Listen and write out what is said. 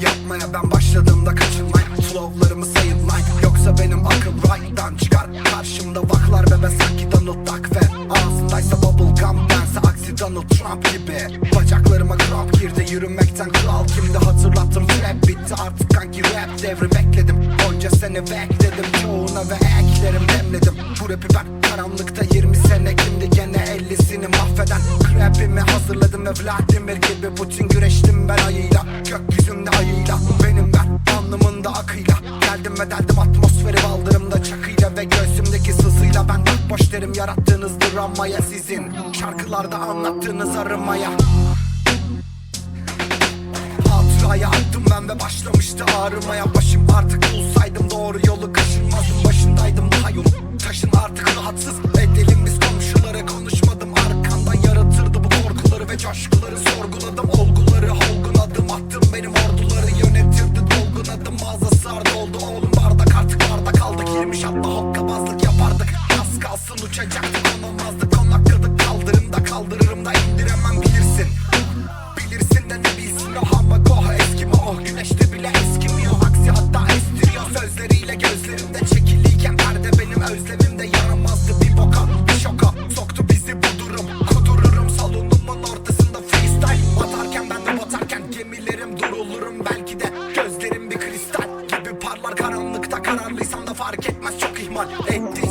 Yapmaya ben başladığımda kaçınmayın Flowlarımı sayın Yoksa benim akıl right'tan çıkar Karşımda vaklar ve ben sanki Donald Duck ve Ağzındaysa bubble gum bense aksi Donald Trump gibi Bacaklarıma kramp girdi yürümekten kral. Kimdi Hatırlattım trap bitti artık devri bekledim. Onca sene bekledim. Çoğuna ve eklerim demledim. Bu rapi ben karanlıkta 20 sene kimdi? Gene 50'sini mahveden Rapimi hazırladım. Ve Vladimir gibi Putin güreştim ben ayıyla. Gökyüzümde ayıyla. Benim ben alnımında akıyla. Geldim ve deldim atmosferi baldırımda çakıyla. Ve göğsümdeki sızıyla ben boş derim. Yarattığınız dramaya Sizin şarkılarda anlattığınız arımaya ve başlamıştı ağrımaya Başım. Artık bulsaydım doğru yolu kaşınmazdım Başındaydım daha yol taşın artık rahatsız. Bedelim biz komşulara konuşmadım. Arkandan yaratırdı bu korkuları ve coşkuları. Sorguladım olguları holgun adım attım. Benim orduları Yönetirdi dolgun adım. Mağazası ardı oldu. Oğlum bardak artık bardak aldık. 20 şatla hokkabazlık yapardık. Az kalsın uçacaktık konamazdık fark etmez çok ihmal ettim.